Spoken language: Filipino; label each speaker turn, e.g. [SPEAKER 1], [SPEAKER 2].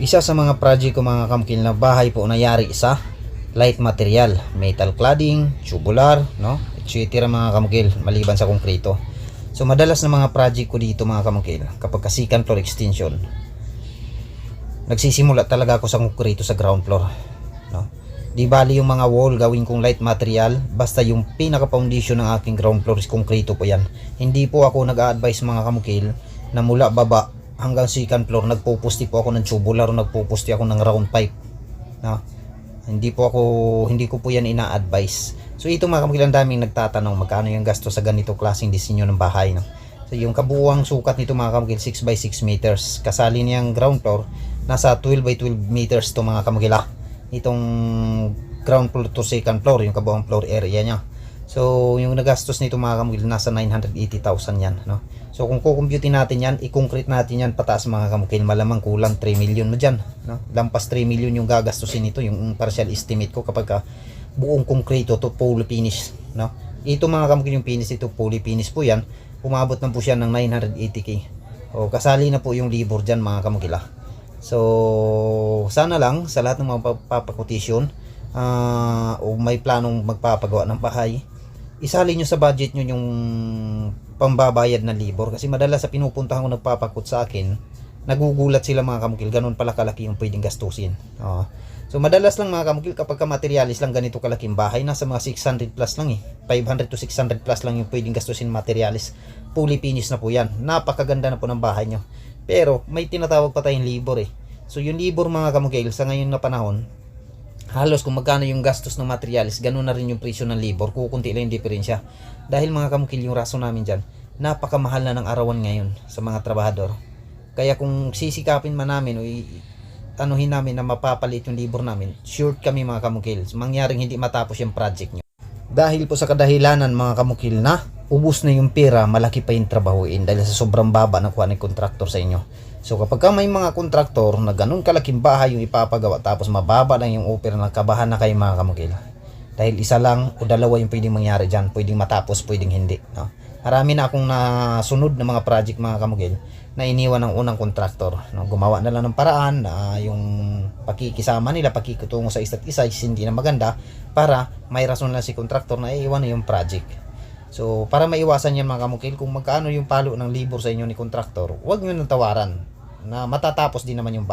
[SPEAKER 1] Isa sa mga project ko mga kamkil na bahay po nangyari sa light material, metal cladding, tubular, no? etc. mga kamkil maliban sa konkreto. So madalas na mga project ko dito mga kamkil kapag kasikan floor extension nagsisimula talaga ako sa konkreto sa ground floor no di bali yung mga wall gawin kong light material basta yung pinaka foundation ng aking ground floor is konkreto po yan hindi po ako nag-a-advise mga kamukil na mula baba hanggang second floor nagpupusti po ako ng tubular o nagpupusti ako ng round pipe no hindi po ako hindi ko po yan ina-advise so ito mga kamukil ang daming nagtatanong magkano yung gasto sa ganito klaseng disenyo ng bahay no So yung kabuuang sukat nito mga kamukil 6 by 6 meters. Kasali niyang ground floor nasa 12 by 12 meters to mga kamukil ah. Itong ground floor to second floor yung kabuuang floor area niya. So yung nagastos nito mga kamukil nasa 980,000 yan no. So kung kukumpute natin yan, i-concrete natin yan pataas mga kamukil, malamang kulang 3 million mo diyan no. Lampas 3 million yung gagastusin nito yung partial estimate ko kapag ka buong konkreto to fully finish no. Ito mga kamukil yung finish ito fully finish po yan umabot na po siya ng 980k. O kasali na po yung libor dyan mga kamukila. So sana lang sa lahat ng mga papakotisyon uh, o may planong magpapagawa ng bahay, isali nyo sa budget nyo yung pambabayad ng libor. Kasi madalas sa pinupuntahan ko nagpapakot sa akin nagugulat sila mga kamukil ganun pala kalaki yung pwedeng gastusin. Oo. so madalas lang mga kamukil kapag ka materialis lang ganito kalaking bahay nasa mga 600 plus lang eh. 500 to 600 plus lang yung pwedeng gastusin materialis. Fully finished na po yan. Napakaganda na po ng bahay nyo. Pero may tinatawag pa tayong libor eh. So yung libor mga kamukil sa ngayon na panahon halos kung magkano yung gastos ng materialis, ganun na rin yung presyo ng libor, kukunti lang yung diferensya. Dahil mga kamukil, yung rason namin dyan, napakamahal na ng arawan ngayon sa mga trabahador. Kaya kung sisikapin man namin o anuhin namin na mapapalit yung libor namin, sure kami mga kamukil, mangyaring hindi matapos yung project nyo. Dahil po sa kadahilanan mga kamukil na ubus na yung pera, malaki pa yung trabahuin dahil sa sobrang baba na kuha ng kontraktor sa inyo. So kapag ka may mga kontraktor na ganun kalaking bahay yung ipapagawa tapos mababa lang yung opera na kabahan na kayo mga kamukil. Dahil isa lang o dalawa yung pwedeng mangyari dyan, pwedeng matapos, pwedeng hindi. No? Marami na akong nasunod na mga project mga kamukil na iniwan ng unang kontraktor. No? Gumawa na lang ng paraan na yung pakikisama nila, pakikutungo sa isa't isa is hindi na maganda para may rason lang si kontraktor na iiwan na yung project. So, para maiwasan yan mga kamukil, kung magkano yung palo ng libor sa inyo ni kontraktor, huwag nyo nang tawaran na matatapos din naman yung